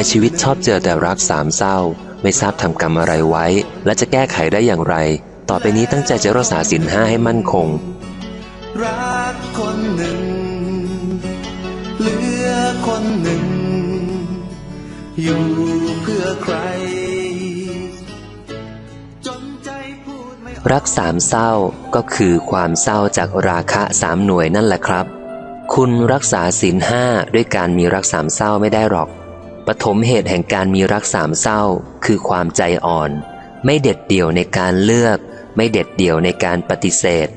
ในชีวิตชอบเจอแต่รักสามเศร้า ไม่ทราบทำกรรมอะไรไว้ และจะแก้ไขได้อย่างไร ต่อไปนี้ตั้งใจจะรักษาศีลห้าให้มั่นคง รักคนหนึ่ง เหลือคนหนึ่ง อยู่เพื่อใคร จนใจพูดไม่ออกรักสามเศร้าก็คือความเศร้าจากราคะสามหน่วยนั่นแหละครับ คุณรักษาศีลห้าด้วยการมีรักสามเศร้าไม่ได้หรอก ปฐมเหตุแห่งการมีรักสามเศร้า คือความใจอ่อน ไม่เด็ดเดี่ยวในการเลือก ไม่เด็ดเดี่ยวในการปฏิเสธ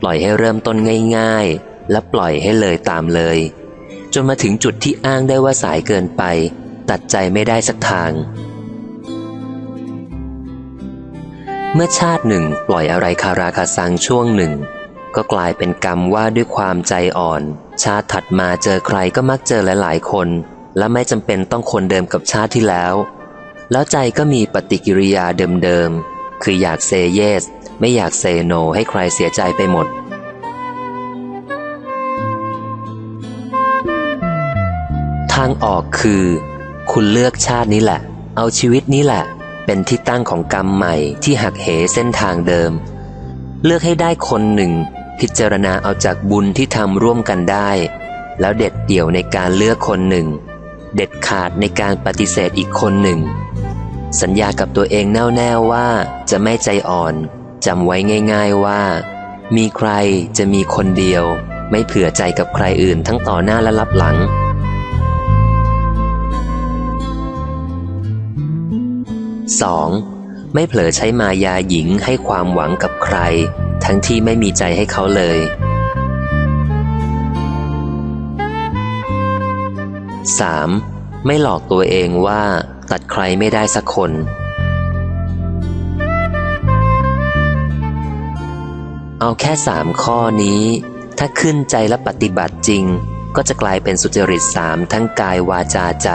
ปล่อยให้เริ่มต้นง่าย ๆ และปล่อยให้เลยตามเลย จนมาถึงจุดที่อ้างได้ว่าสายเกินไป ตัดใจไม่ได้สักทาง เมื่อชาติหนึ่งปล่อยอะไรคาราคาซังช่วงหนึ่ง ก็กลายเป็นกรรมว่าด้วยความใจอ่อน ชาติถัดมาเจอใครก็มักเจอหลายๆคน และไม่จำเป็นต้องคนเดิมกับชาติที่แล้ว แล้วใจก็มีปฏิกิริยาเดิมๆ คืออยากเซเยส ไม่อยากเซโนให้ใครเสียใจไปหมด ทางออกคือ คุณเลือกชาตินี้แหละ เอาชีวิตนี้แหละ เป็นที่ตั้งของกรรมใหม่ที่หักเหเส้นทางเดิม เลือกให้ได้คนหนึ่ง พิจารณาเอาจากบุญที่ทำร่วมกันได้ แล้วเด็ดเดี่ยวในการเลือกคนหนึ่ง เด็ดขาดในการปฏิเสธอีกคนหนึ่ง สัญญากับตัวเองแน่วแน่ว่าจะไม่ใจอ่อนจำไว้ง่าย ๆว่า มีใครจะมีคนเดียว ไม่เผื่อใจกับใครอื่นทั้งต่อหน้าและรับหลัง 2. ไม่เผลอใช้มายาหญิงให้ความหวังกับใคร ทั้งที่ไม่มีใจให้เขาเลย 3. ไม่หลอกตัวเองว่าตัดใครไม่ได้สักคน เอาแค่สามข้อนี้ ถ้าขึ้นใจและปฏิบัติจริง ก็จะกลายเป็นสุจริตสามทั้งกายวาจาใจ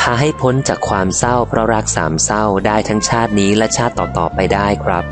พาให้พ้นจากความเศร้าเพราะรักสามเศร้าได้ทั้งชาตินี้และชาติต่อๆไปได้ครับ